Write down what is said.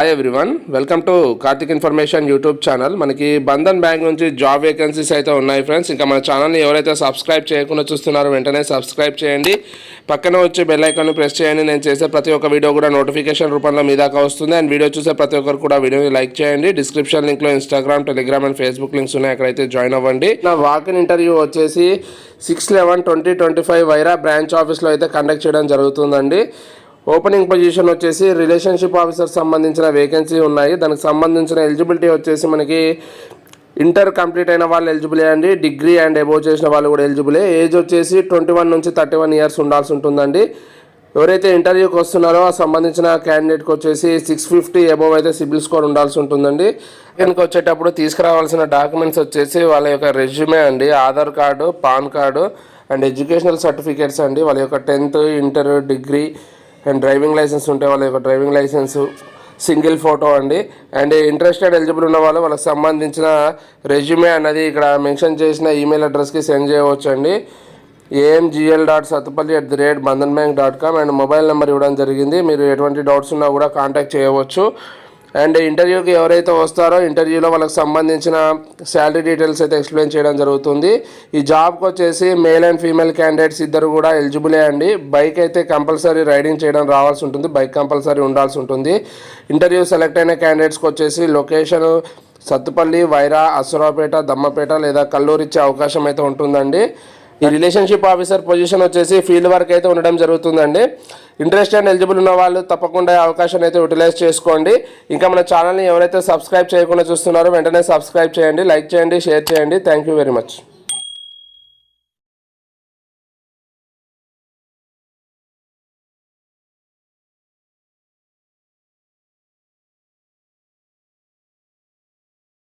Hi everyone welcome to Karthik information YouTube channel మనకి Bandhan bank నుంచి job vacancies అయితే ఉన్నాయి ఫ్రెండ్స్ ఇంకా మన ఛానల్ని ఎవరైతే సబ్స్క్రైబ్ చేయకుండా చూస్తున్నారో వెంటనే సబ్స్క్రైబ్ చేయండి. పక్కన వచ్చి బెల్ ఐకాన్ ప్రెస్ చేయండి. నేను చేసే ప్రతి ఒక్క వీడియో కూడా నోటిఫికేషన్ రూపంలో మీ దాకా వస్తుంది. అండ్ వీడియో చూసే ప్రతి ఒక్కరు కూడా వీడియోని లైక్ చేయండి. Description లింక్లో Instagram Telegram and Facebook links ఉన్నాయి. అక్కడైతే జాయిన్ అవ్వండి. నా వాకిన్ ఇంటర్వ్యూ వచ్చేసి six eleven twenty twenty five Wyra branch ఆఫీస్లో అయితే కండక్ట్ చేయడం జరుగుతుందండి. ఓపెనింగ్ పొజిషన్ వచ్చేసి రిలేషన్షిప్ ఆఫీసర్ సంబంధించిన వేకెన్సీ ఉన్నాయి. దానికి సంబంధించిన ఎలిజిబిలిటీ వచ్చేసి మనకి ఇంటర్ కంప్లీట్ అయిన వాళ్ళు ఎలిజిబులే అండి. డిగ్రీ అండ్ అబోవ్ చేసిన వాళ్ళు కూడా ఎలిజిబులే. ఏజ్ వచ్చేసి ట్వంటీ వన్ నుంచి థర్టీ వన్ ఇయర్స్ ఉండాల్సి ఉంటుందండి. ఎవరైతే ఇంటర్వ్యూకి వస్తున్నారో ఆ సంబంధించిన క్యాండిడేట్కి వచ్చేసి సిక్స్ ఫిఫ్టీ అబోవ్ అయితే సిబిల్ స్కోర్ ఉండాల్సి ఉంటుందండి. దీనికి వచ్చేటప్పుడు తీసుకురావాల్సిన డాక్యుమెంట్స్ వచ్చేసి వాళ్ళ యొక్క రెజ్యూమే అండి. Aadhaar card PAN card and educational certificates అండి. వాళ్ళ యొక్క tenth inter degree and driving licence ఉంటే వాళ్ళ యొక్క డ్రైవింగ్ లైసెన్స్ సింగిల్ ఫోటో అండి. అండ్ ఇంట్రెస్టెడ్ ఎలిజిబుల్ ఉన్న వాళ్ళు వాళ్ళకి సంబంధించిన రెజ్యూమే అన్నది ఇక్కడ మెన్షన్ చేసిన ఈమెయిల్ అడ్రస్కి సెండ్ చేయవచ్చు అండి A M G L dot Sathupalli at the rate Bandhan bank dot com and mobile number ఇవ్వడం జరిగింది. మీరు ఎటువంటి డౌట్స్ ఉన్నా కూడా కాంటాక్ట్ చేయవచ్చు. అండ్ ఇంటర్వ్యూకి ఎవరైతే వస్తారో ఇంటర్వ్యూలో వాళ్ళకి సంబంధించిన శాలరీ డీటెయిల్స్ అయితే ఎక్స్ప్లెయిన్ చేయడం జరుగుతుంది. ఈ జాబ్కి వచ్చేసి మేల్ అండ్ ఫీమేల్ క్యాండిడేట్స్ ఇద్దరు కూడా ఎలిజిబులే అండి. బైక్ అయితే కంపల్సరీ రైడింగ్ చేయడం రావాల్సి ఉంటుంది. బైక్ కంపల్సరీ ఉండాల్సి ఉంటుంది. ఇంటర్వ్యూ సెలెక్ట్ అయిన క్యాండిడేట్స్కి వచ్చేసి లొకేషన్ సత్తుపల్లి వైరా అసురాపేట దమ్మపేట లేదా కల్లూరు ఇచ్చే అవకాశం అయితే ఉంటుందండి. ఈ రిలేషన్షిప్ ఆఫీసర్ పొజిషన్ వచ్చేసి ఫీల్డ్ వర్క్ అయితే ఉండడం జరుగుతుందండి. ఇంట్రెస్ట్ అండ్ ఎలిజిబుల్ ఉన్న వాళ్ళు తప్పకుండా అవకాశం అయితే యూటిలైజ్ చేసుకోండి. ఇంకా మన ఛానల్ని ఎవరైతే సబ్స్క్రైబ్ చేయకుండా చూస్తున్నారో వెంటనే సబ్స్క్రైబ్ చేయండి లైక్ చేయండి షేర్ చేయండి. Thank you very much